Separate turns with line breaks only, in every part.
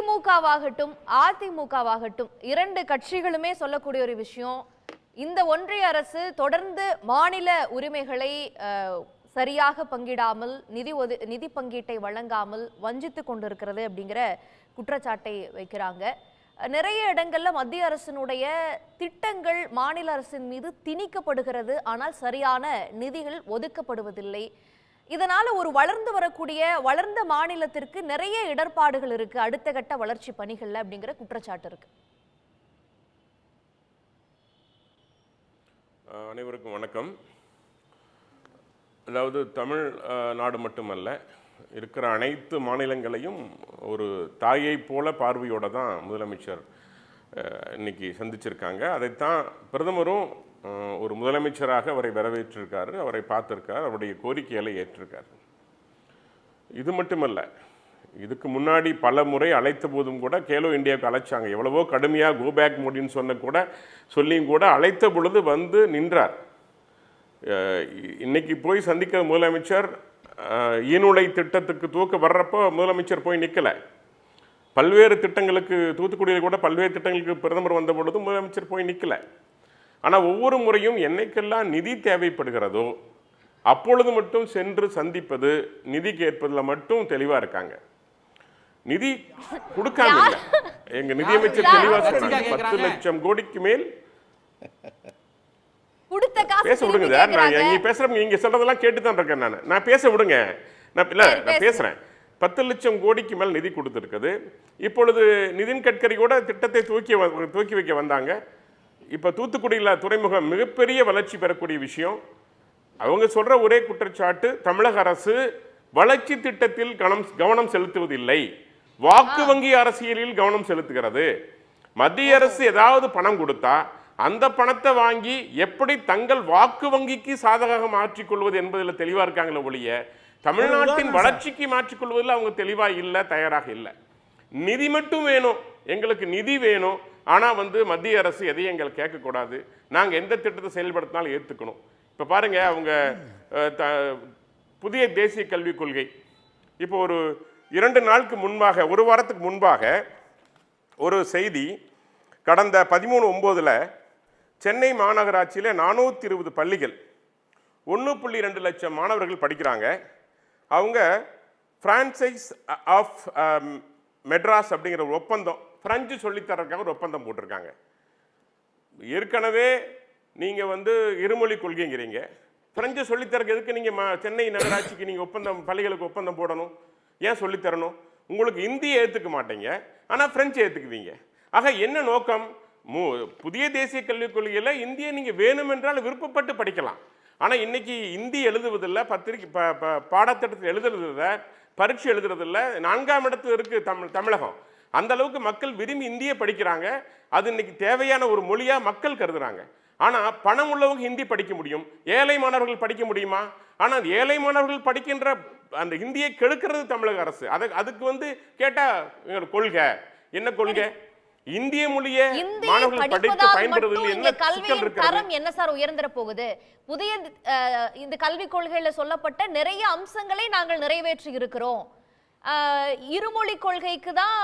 திமுகவாகட்டும் அதிமுகவாகட்டும் இரண்டு கட்சிகளுமே சொல்லக்கூடிய ஒரு விஷயம் இந்த ஒன்றிய அரசு தொடர்ந்து மாநில உரிமைகளை சரியாக பங்கிடாமல் நிதி ஒது நிதி பங்கீட்டை வழங்காமல் வஞ்சித்து கொண்டிருக்கிறது அப்படிங்கிற குற்றச்சாட்டை வைக்கிறாங்க. நிறைய இடங்கள்ல மத்திய அரசினுடைய திட்டங்கள் மாநில அரசின் மீது திணிக்கப்படுகிறது. ஆனால் சரியான நிதிகள் ஒதுக்கப்படுவதில்லை. இதனால ஒரு வளர்ந்து வரக்கூடிய வளர்ந்த மாநிலத்திற்கு நிறைய இடர்பாடுகள் இருக்கு. அடுத்த கட்ட வளர்ச்சி பணிகள்ல அப்படிங்கிற குற்றச்சாட்டு இருக்கு.
அனைவருக்கும் வணக்கம். அதாவது தமிழ் நாடு மட்டுமல்ல இருக்கிற அனைத்து மாநிலங்களையும் ஒரு தாயை போல பார்வையோடு தான் முதலமைச்சர் இன்னைக்கு சந்திச்சிருக்காங்க. அதைத்தான் பிரதமரும் ஒரு முதலமைச்சராக அவரை வரவேற்றிருக்காரு அவரை பார்த்துருக்கார் அவருடைய கோரிக்கைகளை ஏற்றிருக்கார். இது மட்டுமல்ல இதுக்கு முன்னாடி பல முறை அழைத்த போதும் கூட கேலோ இந்தியாவுக்கு அழைச்சாங்க. எவ்வளவோ கடுமையாக கோ பேக் மோடின்னு சொன்ன கூட சொல்லியும் கூட அழைத்த பொழுது வந்து நின்றார். இன்னைக்கு போய் சந்திக்கிற முதலமைச்சர் அஹ், ஈனுலை திட்டத்துக்கு தூக்க வர்றப்போ முதலமைச்சர் போய் நிற்கலை பல்வேறு திட்டங்களுக்கு தூத்துக்குடியில் கூட பல்வேறு திட்டங்களுக்கு பிரதமர் வந்த பொழுது முதலமைச்சர் போய் நிற்கலை ஆனால் ஒவ்வொரு முறையும் என்னைக்கெல்லாம் நிதி தேவைப்படுகிறதோ அப்பொழுது மட்டும் சென்று சந்திப்பது நிதி கேட்பதில் மட்டும் தெளிவாக இருக்காங்க. நிதி கொடுக்காம. எங்க நிதியமைச்சர்
யார்?
தெளிவா
யார்
சொன்னாங்க? பத்து லட்சம் கோடிக்கு மேல் பேச விடுங்க சார் நான். நீங்க பேசுறவங்க நீங்க சொல்றதெல்லாம் கேட்டு தான் இருக்கேன் நான். நான் பேச விடுங்க. நான் இல்ல நான். பேசுறேன். பத்து லட்சம் கோடிக்கு மேல் நிதி கொடுத்துருக்குது. இப்பொழுது நிதின் கட்கரி கூட திட்டத்தை தூக்கி தூக்கி வைக்க வந்தாங்க. இப்ப தூத்துக்குடியில் துறைமுகம் மிகப்பெரிய வளர்ச்சி பெறக்கூடிய விஷயம். அவங்க சொல்ற ஒரே குற்றச்சாட்டு தமிழக அரசு வளர்ச்சி திட்டத்தில் கவனம் கவனம் செலுத்துவதில்லை. வாக்கு வங்கி அரசியலில் கவனம் செலுத்துகிறது. மத்திய அரசு ஏதாவது பணம் கொடுத்தா அந்த பணத்தை வாங்கி எப்படி தங்கள் வாக்கு வங்கிக்கு சாதகமாக மாற்றிக்கொள்வது என்பதில் தெளிவா இருக்காங்களே ஒழிய தமிழ்நாட்டின் வளர்ச்சிக்கு மாற்றிக்கொள்வதில் அவங்க தெளிவா இல்லை தயாராக இல்லை. நிதி மட்டும் வேணும். எங்களுக்கு நிதி வேணும். ஆனால் வந்து மத்திய அரசு எதையும் எங்களை கேட்கக்கூடாது நாங்கள் எந்த திட்டத்தை செயல்படுத்தினாலும் ஏற்றுக்கணும் இப்போ பாருங்க அவங்க த- புதிய தேசிய கல்விக் கொள்கை. இப்போ ஒரு இரண்டு நாளுக்கு முன்பாக ஒரு வாரத்துக்கு முன்பாக ஒரு செய்தி கடந்த பதிமூணு ஒம்போதில் சென்னை மாநகராட்சியில் நானூற்றி இருபது பள்ளிகள் ஒன்று புள்ளி ரெண்டு லட்சம் மாணவர்கள் படிக்கிறாங்க. அவங்க ஃப்ரான்சைஸ் ஆஃப் மெட்ராஸ் அப்படிங்கிற ஒரு ஒப்பந்தம் பிரெஞ்சு சொல்லித்தரதுக்காக ஒரு ஒப்பந்தம் போட்டிருக்காங்க. ஏற்கனவே நீங்கள் வந்து இருமொழி கொள்கைங்கிறீங்க. பிரெஞ்சு சொல்லித்தரக்கு எதுக்கு நீங்கள் சென்னை நகராட்சிக்கு நீங்கள் ஒப்பந்தம் பள்ளிகளுக்கு ஒப்பந்தம் போடணும்? ஏன் சொல்லித்தரணும்? உங்களுக்கு இந்தியை ஏற்றுக்க மாட்டீங்க. ஆனால் பிரெஞ்சு ஏற்றுக்குவீங்க ஆக என்ன நோக்கம்? மு புதிய தேசிய கல்விக் கொள்கையில் இந்தியை நீங்கள் வேணுமென்றால் விருப்பப்பட்டு படிக்கலாம். ஆனால் இன்னைக்கு இந்தி எழுதுவதில் பத்திரிக்கை ப ப- பாடத்திட்டத்தில் எழுதுறதில்ல பரீட்சை எழுதுறதில்ல நான்காம் இடத்துல இருக்குது தமிழ் தமிழகம். அந்த அளவுக்கு மக்கள் விரும்பி இந்தியை படிக்கிறாங்க. அது இன்னைக்கு தேவையான ஒரு மொழியாக மக்கள் கருதுகிறாங்க ஆனால் பணம் உள்ளவங்க ஹிந்தி படிக்க முடியும். ஏழை மாணவர்கள் படிக்க முடியுமா? ஆனால் ஏழை மாணவர்கள் படிக்கின்ற அந்த ஹிந்தியை கெடுக்கிறது தமிழக அரசு. அதை அதுக்கு வந்து கேட்டால் கொள்கை. என்ன கொள்கை? இந்திய மொழியை
இந்தியை
மாணவர்கள் பயன்படுறதில்
மட்டும்
என்ன
கல்வியின் தரம் என்ன சார் உயர்ந்துற போகுது? புதிய இந்த கல்விக் கொள்கையில சொல்லப்பட்ட நிறைய அம்சங்களை நாங்கள் நிறைவேற்றி இருக்கிறோம். இருமொழி கொள்கைக்கு தான்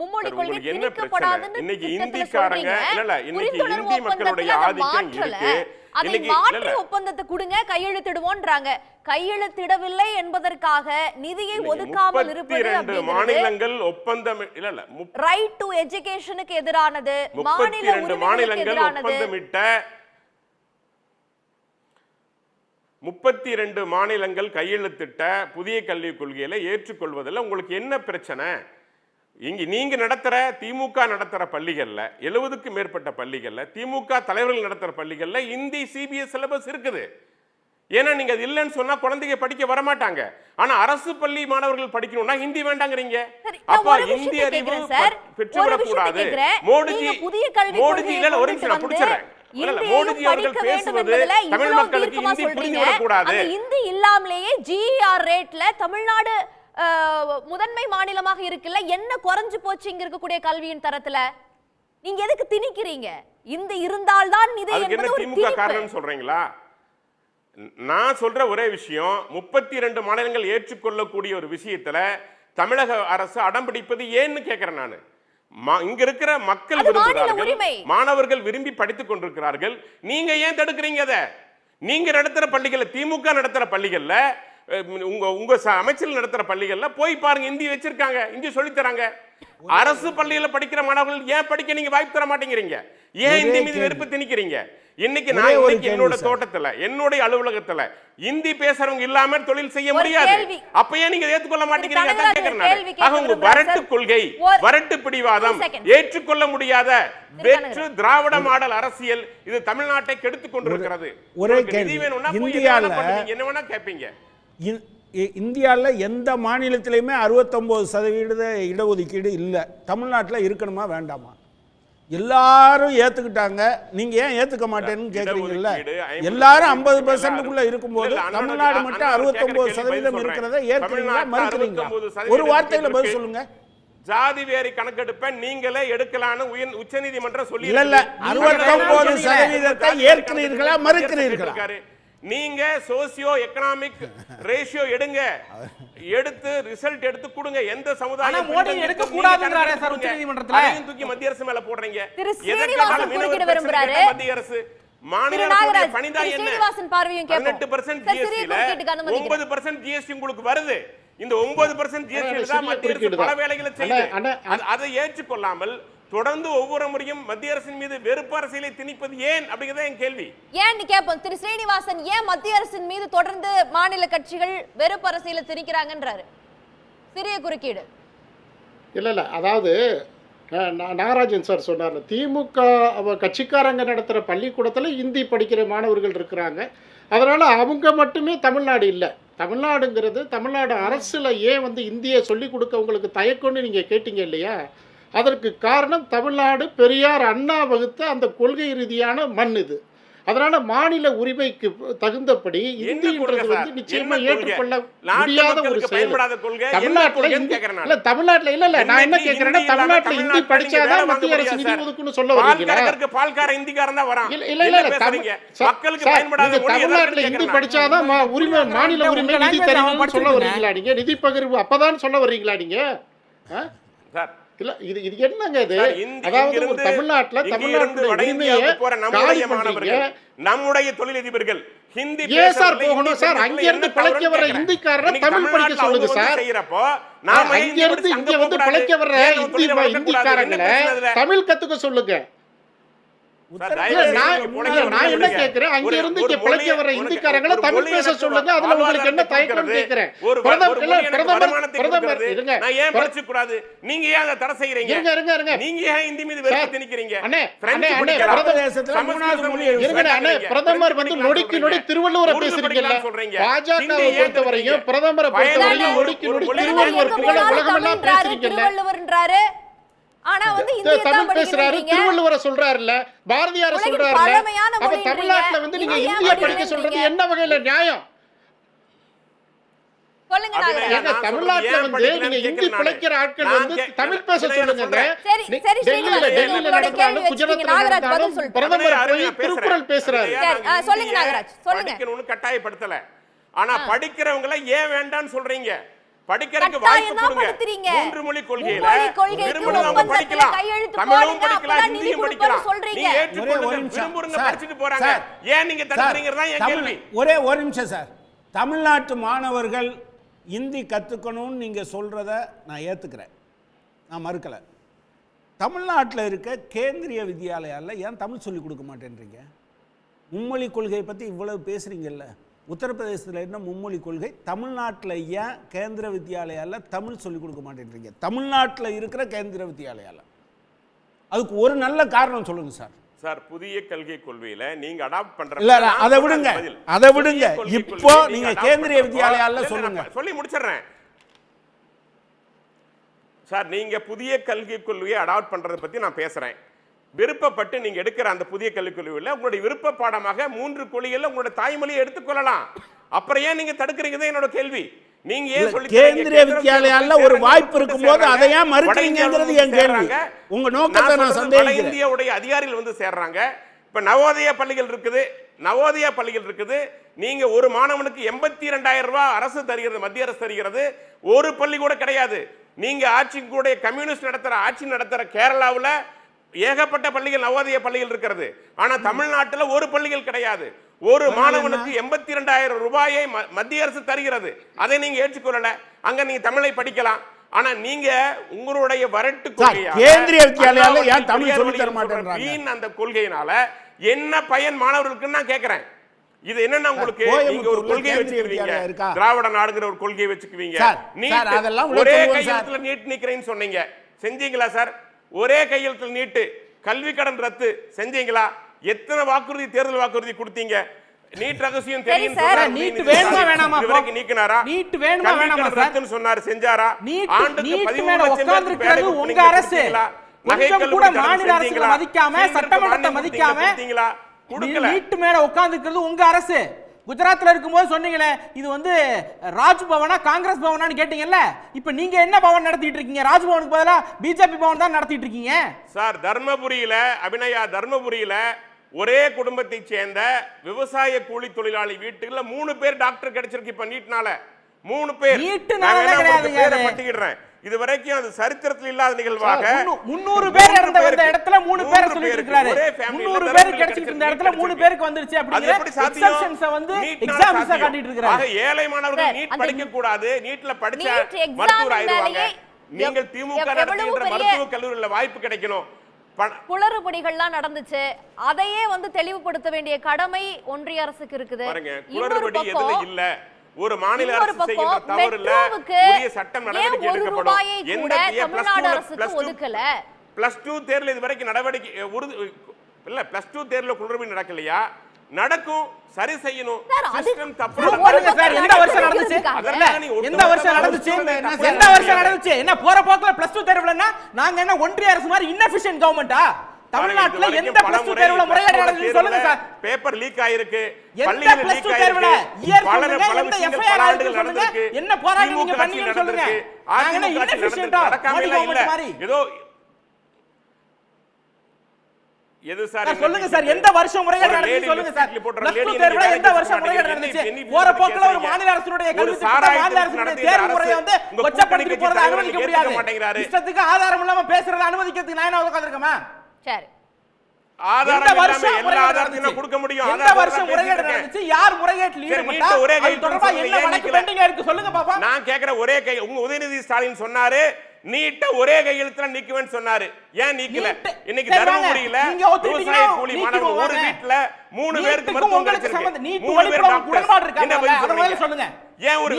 மும்மொழி கொள்கை திணிக்கப்படாதுன்னு
இன்னைக்கு இந்திக்காரங்க. இல்ல இல்ல இன்னைக்கு
புரிந்துணர்வு
இந்தி மக்களுடைய ஆதிக்கம். இருக்கு.
அதை மாற்றி ஒப்பந்தத்தை கொடுங்க கையெழுத்திடுவோன்றாங்க. கையெழுத்திடவில்லை என்பதற்காக நிதியை ஒதுக்காமல் இருப்பது
மாநிலங்கள் ஒப்பந்தம் இல்ல இல்ல
ரைட் டு எஜுகேஷனுக்கு எதிரானது மாநில உரிமைகளுக்கு
மாநிலங்கள்
எதிரானது.
முப்பத்தி ரெண்டு மாநிலங்கள் கையெழுத்திட்ட புதிய கல்விக் கொள்கையில ஏற்றுக்கொள்வதில் உங்களுக்கு என்ன பிரச்சனை? இங்க நீங்க நடத்துற திமுக நடத்துற பள்ளிகள்ல எழுபதுக்கும் மேற்பட்ட பள்ளிகள்ல திமுக தலைவர்கள் நடத்துற பள்ளிகள்ல இந்தி சிபிஎஸ் சிலபஸ் இருக்குது ஏன்னா நீங்க அது இல்லைன்னு சொன்னா குழந்தைங்க படிக்க வரமாட்டாங்க ஆனா அரசு பள்ளி மாணவர்கள் படிக்கணும்னா ஹிந்தி வேண்டாங்கிறீங்க அப்ப
விஷயத்தை
அறிவு
கேக்குறேன் சார்.
ப- பெற்றுவிடக்
ஒரு விஷயத்தை
கூடாது
கேக்குறேன்.
மோடிஜி மோடிஜி இல்ல ஒரு நிமிஷம் நான்
என்பதுல
தமிழ் மக்களுக்கு இந்தி புரிந்து. விடக்கூடாது
இல்லாமலேயே ஜிஆர் ரேட்ல தமிழ்நாடு அஹ், முதன்மை மாநிலமாக இருக்குல்ல என்ன குறைஞ்சு போச்சு இங்க இருக்கக்கூடிய கல்வியின் தரத்துல? நீங்க எதுக்கு திணிக்கிறீங்க? இந்த இருந்தால்தான் நிதி
அதுக்கு
என்பது ஒரு
திமுக காரணம் சொல்றீங்களா? நான் சொல்ற ஒரே விஷயம் முப்பத்தி ரெண்டு மாநிலங்கள் ஏற்றுக்கொள்ளக்கூடிய ஒரு விஷயத்துல தமிழக அரசு அடம் பிடிப்பது ஏன்னு கேட்கிறேன் நான். இங்க இருக்கிற மக்கள் விரும்புகிறார்கள். மாணவர்கள் விரும்பி படித்துக் கொண்டிருக்கிறார்கள். நீங்க ஏன் தடுக்கிறீங்க அதை? நீங்க நடத்துற பள்ளிகள்ல திமுக நடத்துற பள்ளிகள்ல அஹ், உங்க உங்க ச- அமைச்சர்கள் நடத்துற பள்ளிகள்ல போய் பாருங்க இந்தி வச்சிருக்காங்க இந்தி சொல்லித் தராங்க அரசு பள்ளியில படிக்கிற மாணவர்கள் ஏன் படிக்க நீங்க வாய்ப்பு தர மாட்டேங்கிறீங்க ஏன் இந்தி மீது. வெறுப்பு திணிக்கிறீங்க இன்னைக்கு நான் இன்னைக்கு என்னோட. தோட்டத்துல என்னுடைய அலுவலகத்துல இந்தி பேசுறவங்க இல்லாம தொழில் செய்ய முடியாது. அப்ப ஏன் நீங்க ஏத்துக்கொள்ள மாட்டேங்கிறீங்க ஆக உங்க வரட்டு. கொள்கை வரட்டு பிடிவாதம். ஏற்றுக்கொள்ள முடியாத வெற்று திராவிட மாடல் அரசியல் இது தமிழ்நாட்டை கெடுத்துக் கொண்டிருக்கிறது
ஒரே.
நிதி வேணும்னா என்ன வேணா கேட்பீங்க
இந்தியாவில் எந்த மாநிலத்திலையுமே அறுபத்தொம்போது சதவீத இடஒதுக்கீடு இல்லை. தமிழ்நாட்டில் இருக்கணுமா வேண்டாமா? எல்லாரும் ஏத்துக்கிட்டாங்க. நீங்க ஏன் ஏத்துக்க மாட்டேன்னு கேக்குறீங்கல்ல? எல்லாரும் ஐம்பது. பெர்சன்ட்டுக்குள்ள இருக்கும்போது தமிழ்நாடு மட்டும்
கேள்வி
சதவீதம் இருக்கிறத
69 சதவீதம்
ஒரு வார்த்தையில பதில். சொல்லுங்க.
ஜாதி வேரி கணக்கெடுப்பை நீங்களே எடுக்கலான்னு உயர் உச்சநீதிமன்றம் சொல்லி
இல்ல, இல்ல,
இருக்குது.
69
நீங்க
சதவீதத்தை ஏற்கிறீர்களா, மறுக்கிறீர்களா?
நீங்க சோசியோ எக்கனாமிக் ரேஷியோ எடுங்க எடுத்து ரிசல்ட் எடுத்து கொடுங்க எந்த சமுதாயம்
மோடி எடுக்க
நீங்க
சார் உச்சநீதிமன்றத்துல.
அதையும் தூக்கி மத்திய அரசு மேல போடுறீங்க
திரு
எதை
ஸ்ரீனிவாசன்
கேட்டாலும்
குறுக்கிட
மீனவர்
விரும்புறாரு.
மத்திய அரசு மாநில
திரு
என்ன. பதினெட்டு பர்சன்ட். ஒன்பது பர்சன்ட் ஜிஎஸ்டி உங்களுக்கு வருது இந்த ஒன்பது பர்சன்ட் ஜிஎஸ்டி
சிறிய
தான் மத்திய அரசு
குறுக்கீடு
பல. வேலைகளை
அண்ணா,
செய்யுது அதை ஏற்றுக்கொள்ளாமல் தொடர்ந்து ஒவ்வொரு முறையும் மத்திய அரசின் மீது வெறுப்பு அரசியலை திணிப்பது ஏன் அப்படிங்கறத என் கேள்வி.
ஏன்னு கேட்போம் திரு ஸ்ரீனிவாசன் ஏன் மத்திய அரசின் மீது தொடர்ந்து மாநில கட்சிகள் வெறுப்பு அரசியல திணிக்கிறாங்கன்றாரு? சிறிய குறுக்கீடு.
இல்ல இல்ல. அதாவது நாகராஜன் சார் சொன்னார்ல திமுக கட்சிக்காரங்க நடத்துகிற பள்ளிக்கூடத்தில் இந்தி படிக்கிற மாணவர்கள் இருக்கிறாங்க. அதனால் அவங்க மட்டுமே தமிழ்நாடு இல்லை. தமிழ்நாடுங்கிறது தமிழ்நாடு அரசில் ஏன் வந்து இந்தியை சொல்லி கொடுக்க உங்களுக்கு தயக்கம்னு நீங்கள் கேட்டீங்க இல்லையா? அதற்கு காரணம் தமிழ்நாடு பெரியார் அண்ணா வகுத்த அந்த கொள்கை ரீதியான மண் இது. அதனால மாநில உரிமைக்கு தகுந்தபடி இந்தின்றது? வந்து நிச்சயமா? ஏற்றுக்கொள்ள முடியாத ஒரு செயல். தமிழ்நாட்டுல இந்தி. இல்ல தமிழ்நாட்டுல இல்ல இல்ல. நான் என்ன கேக்குறேன்னா தமிழ்நாட்டுல இந்தி படிச்சாதான் மத்திய அரசு நிதி ஒதுக்குன்னு சொல்ல வரீங்களா?
பால்கார இந்திக்காரன் தான் வரான்.
இல்ல இல்ல இல்ல.
மக்களுக்கு பயன்படாத
தமிழ்நாட்டுல இந்தி. படிச்சாதான் மா- உரிமை மாநில உரிமை நிதி தருவீங்கன்னு சொல்ல வரீங்களா நீங்க? நிதி பகிர்வு அப்பதான் சொல்ல வர்றீங்களா நீங்க?
சார்
இல்ல இது இது என்னங்க இது அதாவது ஒரு தமிழ்நாட்டுல உரிமையை
இந்தியாவுக்கு போற நம்முடைய மாணவர்கள் நம்முடைய தொழிலதிபர்கள் ஹிந்தி
ஏன் சார் போகணும் சார்?
என்ன தவறுன்னு
பிழைக்க வர
கேட்கிறேன்.
இந்திக்காரரை தமிழ் படிக்க சொல்லுங்க சார்.
நாம ஏன்
அங்க இருந்து இங்க வந்து
அங்க
பிழைக்க வர்ற இந்தி இந்திக்காரங்களை? தமிழ் கத்துக்க சொல்லுங்க நான் என்ன. கேட்கிறேன் அங்க இருந்து இங்க பிழைக்க வர இந்திக்காரங்களை தமிழ்
மொழி
பேச
எனக்கு
சொல்லுங்க அதுல உங்களுக்கு என்ன
வாழ்வாதாரத்தை
தயக்கம்
கொடுக்கிறது.
கேட்கிறேன்
ஒரு
பிரதமர். இருங்க
நான் ஏன் படிச்சு கூடாது நீங்க ஏன் அதை தடை செய்யறீங்க
இருங்க இருங்க இருங்க
நீங்க ஏன் ஹிந்தி மீது வெறுப்பு
சார்,
திணிக்கிறீங்க
அண்ணே, அண்ணே, அண்ணே,
படிக்கலாம்.
பிரதம
தேசத்துல
சமஸ்கிருதம்
மூணாவது மொழி
யூஸ்
இருங்க அண்ணே
பண்றீங்க.
பிரதமர் வந்து நொடிக்கு நொடி. திருவள்ளுவரை பேசுறீங்கல்ல. பாஜகவை
ஹிந்தி ஏன்
பொறுத்த வரைக்கும்
தெரிவிங்க?
பிரதமரை பொறுத்த
பயனாளி
வரைக்கும்
ஒரு-
நொடிக்கு நொடி திருவள்ளுவர் புகழ உலகமெல்லாம்
தமிழ்ன்றாரு,
பேசுறீங்கல்ல
திருவள்ளுவர்ன்றாரு ஆனா வந்து இந்தியை
தமிழ் பேசுறாரு திருவள்ளுவரை சொல்றாருல்ல பாரதியார சொல்றாருல்ல அப்ப. தமிழ்நாட்டுல வந்து நீங்க
இந்தியை
படிக்க. சொல்றது என்ன வகையில நியாயம் தமிழ்நாட்டுல வந்து நீங்க இந்தி. பிழைக்கிற ஆட்கள் வந்து தமிழ் பேச சொல்லுங்க டெல்லியில டெல்லியில
வச்சுட்டீங்க.
குஜராத்ல. பிரதமர் போய். திருக்குறள் பேசுறாரு
சொல்லுங்க
இந்திய
நாகராஜ், சொல்லுங்க.
படிக்கணும்னு கட்டாயப்படுத்தல ஆனா படிக்கிறவங்கள ஏன் வேண்டாம்னு சொல்றீங்க படிக்கிறதுக்கு வாய்ப்பு கொடுங்க. மூன்று மொழி கொள்கையில
ஒப்பந்தத்துல
படிக்கலாம். தமிழும் படிக்கலாம் ஹிந்தியும்
கொடுப்பேன்னு
படிக்கலாம்.
ஒரே
ஏற்றுக்கொள்ளுங்க
சார்,
படிச்சுட்டு போறாங்க. ஏன் நீங்க தடுக்கிறீங்கிறதா என் கேள்வி.
ஒரே ஒரு நிமிஷம் சார். தமிழ்நாட்டு மாணவர்கள் இந்தி கற்றுக்கணும்னு நீங்கள் சொல்கிறத நான் ஏற்றுக்கிறேன் நான் மறுக்கலை. தமிழ்நாட்டில் இருக்க கேந்திரிய வித்யாலயாவில் ஏன் தமிழ் சொல்லிக் கொடுக்க மாட்டேன்றீங்க? மும்மொழி கொள்கையை பற்றி இவ்வளவு பேசுகிறீங்கல்ல உத்தரப்பிரதேசத்தில் என்ன மும்மொழி கொள்கை தமிழ்நாட்டில் ஏன் கேந்திர வித்யாலயாவில் தமிழ் சொல்லிக் கொடுக்க மாட்டேன்றீங்க தமிழ்நாட்டில் இருக்கிற கேந்திர வித்யாலயாவில் அதுக்கு ஒரு நல்ல காரணம் சொல்லுங்கள் சார்
சார் புதிய கல்வி கொள்கையில நீங்க அடாப்ட் பண்ற
இல்ல, அதை விடுங்க. அதை விடுங்க. இப்போ நீங்க கேந்திரிய வித்யாலயால சொல்லுங்க.
சொல்லி முடிச்சிடுறேன் சார் நீங்க புதிய கல்வி கொள்கையை அடாப்ட் பண்றதை பத்தி நான் பேசுறேன் விருப்பப்பட்டு நீங்க எடுக்கிற அந்த புதிய கல்விக் கொள்கையில் உங்களுடைய விருப்ப பாடமாக மூன்று கொள்கைகள்ல உங்களுடைய தாய்மொழியை எடுத்துக்கொள்ளலாம் அப்புறம் ஏன் நீங்க தடுக்கிறீங்க? என்னோட கேள்வி. நீங்க ஏன் சொல்லி
கேந்திரிய வித்யாலயால ஒரு வாய்ப்பு இருக்கும்போது அதை ஏன் மறுக்கிறீங்கிறது என் கேள்வி. உங்க நோக்கத்தை நான் சந்தேகிக்கிறேன்.
இந்தியாவுடைய அதிகாரிகள் வந்து சேர்றாங்க. இப்ப நவோதய பள்ளிகள் இருக்குது. நவோதயா பள்ளிகள் இருக்குது. நீங்க ஒரு மாணவனுக்கு எண்பத்தி ரெண்டாயிரம் ரூபாய் அரசு தருகிறது மத்திய அரசு தருகிறது. ஒரு பள்ளி கூட கிடையாது. நீங்க ஆட்சி கூட கம்யூனிஸ்ட் நடத்துற ஆட்சி நடத்துற கேரளாவுல ஏகப்பட்ட பள்ளிகள் நவோதய பள்ளிகள் இருக்கிறது. ஆனா தமிழ்நாட்டுல ஒரு பள்ளிகள் கிடையாது. ஒரு மாணவனுக்கு எண்பத்தி ரெண்டாயிரம் ரூபாயை மத்திய அரசு தருகிறது. அதை நீங்க ஏற்றுக்கொள்ளல. அங்க நீங்க தமிழை படிக்கலாம். ஆனா நீங்க உங்களுடைய வரட்டு
கேந்திரிய வித்யாலயால ஏன் தமிழ் தர
அந்த கொள்கையினால என்ன பயன் மாணவர்களுக்கு நான் கேட்கிறேன் இது என்னன்னா உங்களுக்கு நீங்க ஒரு கொள்கையை
கேந்திரிய
வச்சுக்குவீங்க? திராவிட நாடுங்கிற ஒரு கொள்கையை வச்சுக்குவீங்க.
சார், அதெல்லாம்
ஒரே. கையெழுத்துல நீட் நிக்கிறேன்னு சொன்னீங்க. செஞ்சீங்களா சார்? ஒரே கையெழுத்துல நீட்டு. கல்வி கடன் ரத்து. செஞ்சீங்களா? எத்தனை வாக்குறுதி தேர்தல் வாக்குறுதி கொடுத்தீங்க? நீட் ரகசியம் தெரியும்
சார்,
நீட் வேணுமா. வேணாமா?
இதுவரைக்கும் நீக்கினாரா?
நீட் வேணுமா வேணாமா சார்?
சொன்னாரு. செஞ்சாரா?
நீட் நீட்
13
மேல உட்கார்ந்திருக்கிறது
வேலை
உங்க? அரசு. கொஞ்சம் கூட மாநில
செஞ்சீங்களா?
மதிக்காம சட்டமன்றத்தை மதிக்காம நீட் மேல உட்கார்ந்துருக்கிறது உங்க அரசு. குஜராத்ல இருக்கும்போது சொன்னீங்களே இது வந்து ராஜ் பவனா காங்கிரஸ் பவனான்னு கேட்டீங்கல்ல? இப்ப நீங்க என்ன பவன் நடத்திட்டு இருக்கீங்க? ராஜ் பவனுக்கு பதிலா பிஜேபி பவன் தான் நடத்திட்டு இருக்கீங்க?
சார் தர்மபுரியில அபிநயா தர்மபுரியில ஒரே குடும்பத்தைச் சேர்ந்த விவசாய கூலி தொழிலாளி வீட்டுல மூணு பேர் டாக்டர் கிடைச்சிருக்கு இப்ப நீட்னால. மூணு பேர்.
நீட்டுனால அது.
பட்டிக்கிடுறேன். இது வரைக்கும் அது சரித்திரத்தில் இல்லாத நிகழ்வாக
முன்னூ- முன்னூறு பேர் வந்த
பேருக்கு-
இடத்துல மூணு பேரை சொல்லிட்டு இருக்காரு முன்னூறு பேர் கிடைச்சிட்டு இருந்த இடத்துல. மூணு பேருக்கு வந்துருச்சு அப்படிங்கிற வந்து எக்ஸாம்ஸா. காட்டிட்டு இருக்காரு
ஏழை மாணவர்கள் நீட்
அந்த
படிக்க கூடாது. நீட்ல படிச்ச மருத்துவர் ஆயிடுவாங்க. நீங்கள் திமுக நடத்துகின்ற மருத்துவ கல்லூரியில வாய்ப்பு கிடைக்கணும்.
குளறுபடிகள்லாம் நடந்துச்சு. அதையே வந்து தெளிவுபடுத்த வேண்டிய கடமை ஒன்றிய அரசுக்கு இருக்குது.
பாருங்க குளறுபடி எதுல இல்ல. ஒரு மாநில அரசு செய்கிற தவறு இல்ல உரிய சட்டம் நடவடிக்கை எடுக்கப்படும்.
ரூபாயை
எந்த பிளஸ் டூ
ஒதுக்கல?
பிளஸ் டூ தேர்வில் இது வரைக்கும் நடவடிக்கை உறுதி இல்ல பிளஸ் டூ தேர்வுல குளறுபடி நடக்கலையா? நடக்கும் சரி செய்யணும். சிஸ்டம் தப்பு
சார் எந்த வருஷம் நடந்துச்சு? எந்த வருஷம் நடந்துச்சு? எந்த வருஷம் நடந்துச்சு? என்ன போற போக்குல பிளஸ் டூ தேர்வுலன்னா நாங்க என்ன ஒன்றிய அரசு மாதிரி இன்னபிஷியன்ட் கவர்மெண்டா தமிழ்நாட்டுல எந்த பிளஸ் டூ தேர்வுல முறைகேடு சொல்லுங்க சார்
பேப்பர் லீக் ஆயிருக்கு
எந்த
leak
two தேர்வுல சொல்லுங்க, எந்த
பல
ஆயிருக்கு சொல்லுங்க. என்ன போராட்டம் நீங்க பண்ணீங்கன்னு சொல்லுங்க. நாங்க என்ன மோடி மாதிரி.
ஏதோ எது சார்
சொல்லுங்க சார்? எந்த வருஷம் முறைகேடு நடந்துச்சு சொல்லுங்க சார் பிளஸ் டூ தேர்வுல எந்த வருஷம் முறைகேடு. நடந்துச்சு போற போக்குல ஒரு. மாநில அரசுடைய கல்வி மாநில அரசுடைய தேர்வு முறையை வந்து கொச்சப்படுத்தி போறதை அனுமதிக்க முடியாது. இஷ்டத்துக்கு ஆதாரம் இல்லாம பேசுறதை அனுமதிக்கிறதுக்கு நான் என்ன உட்காந்துருக்கமா
சரி?
கொடுக்க முடியும்.
எந்த வருஷம் முறைகேடு. நடந்துச்சு? யார் முறைகேட்டில் ஈடுபட்டா
ஒரே
தொடர்பா
சொல்லுங்க,
என்ன
ஏன்
வழக்கு
நீக்கல?
பெண்டிங்கா இருக்கு? சொல்லுங்க பாப்பா.
நான் கேக்குற ஒரே கை உங்க உதயநிதி ஸ்டாலின் சொன்னாரு நீட்ட ஒரே கையெழுத்துல நீக்குவேன்னு சொன்னாரு. ஏன் நீக்கல? இன்னைக்கு. தருமபுரியில விவசாய கூலி மாணவர்கள் ஒரு. வீட்டுல மூணு பேருக்கு மருத்துவம்
உங்களுக்கு
கிடைச்சிருக்கு. மூணு பேர்
சொல்லுங்க.
ஏன் ஒரு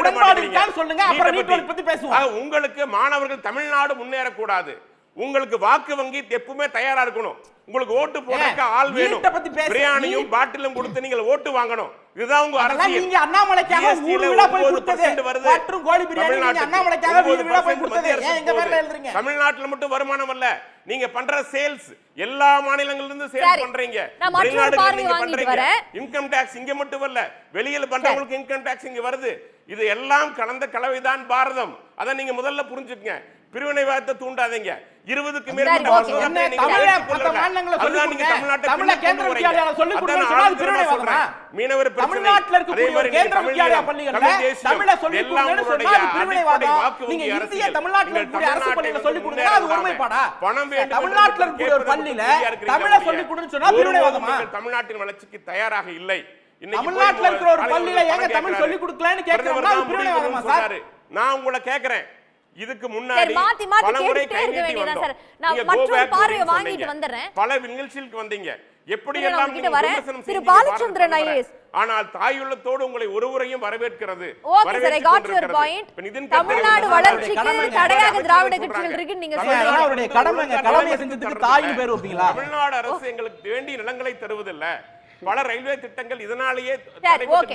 உடன்பாடு சொல்லுங்க. அப்புறம் பத்தி பேசுவோம்.
உங்களுக்கு மாணவர்கள் தமிழ்நாடு முன்னேறக்கூடாது. உங்களுக்கு வாக்கு வங்கி எப்பவுமே தயாரா இருக்கணும் உங்களுக்கு ஓட்டு போடுறதுக்கு ஆள் வேணும் பிரியாணியும் பாட்டிலும் கொடுத்து நீங்கள் ஓட்டு வாங்கணும் இதுதான் உங்க அரசியல்
நீங்க அண்ணாமலைக்காக ஊரு வீடா போய்
9%
கொடுத்தது.
வருது.
மற்றும் கோழி பிரியாணி நீங்க அண்ணாமலைக்காக வீடு வீடா போய்
9%
கொடுத்தது. ஏன் எங்க பேர்ல. எழுதுறீங்க?
தமிழ்நாட்டுல மட்டும் வருமானம் அல்ல நீங்க பண்ற சேல்ஸ் எல்லா மாநிலங்கள்ல இருந்து. சேல்ஸ் பண்றீங்க
பார்வை
நீங்க பண்றீங்க. இன்கம் டாக்ஸ் இங்க மட்டும் வரல வெளியில பண்றவங்களுக்கு இன்கம் டாக்ஸ் இங்க வருது இது எல்லாம் கலந்த கலவைதான் பாரதம் அதை நீங்க முதல்ல புரிஞ்சுக்கங்க பிரிவினைவாதத்தை தூண்டாதீங்க. இருபதுக்கு மேற்பட்ட. மீனவர்
தமிழ்நாட்டுல
தமிழ்நாட்டின் வளர்ச்சிக்கு தயாராக இல்லை.
தமிழ்நாட்டுல இருக்கிற ஒரு பள்ளியில ஏங்க தமிழ். சொல்லிக் கொடுக்கலன்னு கேட்கிறோம்னா.
நான் உங்களை கேட்கிறேன். இதுக்கு முன்னாடி
மாத்தி மாத்தி
பலமுறை
கேட்டுட்டே
கை
இருக்க
நீட்டி
வேண்டியதான்
வந்தோம்.
சார் நான்
நீங்க
பார்வையை
அப்படின்னு
வாங்கிட்டு. வந்துடுறேன்
பல நிகழ்ச்சிகளுக்கு வந்தீங்க எப்படி எல்லாம் நீங்க
வரேன்.
விமர்சனம்
திரு பாலச்சந்திரன்.
பிரதமரை. ஆனால் தாயுள்ளத்தோடு உங்களை ஒருவரையும் வரவேற்கிறது
ஓகே சார் ஐ
வரவேற்றுக்
காட் யுவர்
கொண்டிருக்கிறது.
பாயிண்ட்
இப்ப நிதின் கட்கரி
தமிழ்நாடு வளர்ச்சிக்கு. தடையாக திராவிட. கட்சிகள் இருக்குன்னு நீங்க
அவருடைய கடமைங்க. கடமையை செஞ்சதுக்கு தாயின் பேர் வைப்பீங்களா?
தமிழ்நாடு அரசு எங்களுக்கு வேண்டிய நிலங்களை தருவதில்லை பல ரயில்வே திட்டங்கள் இதனாலேயே
ஓகே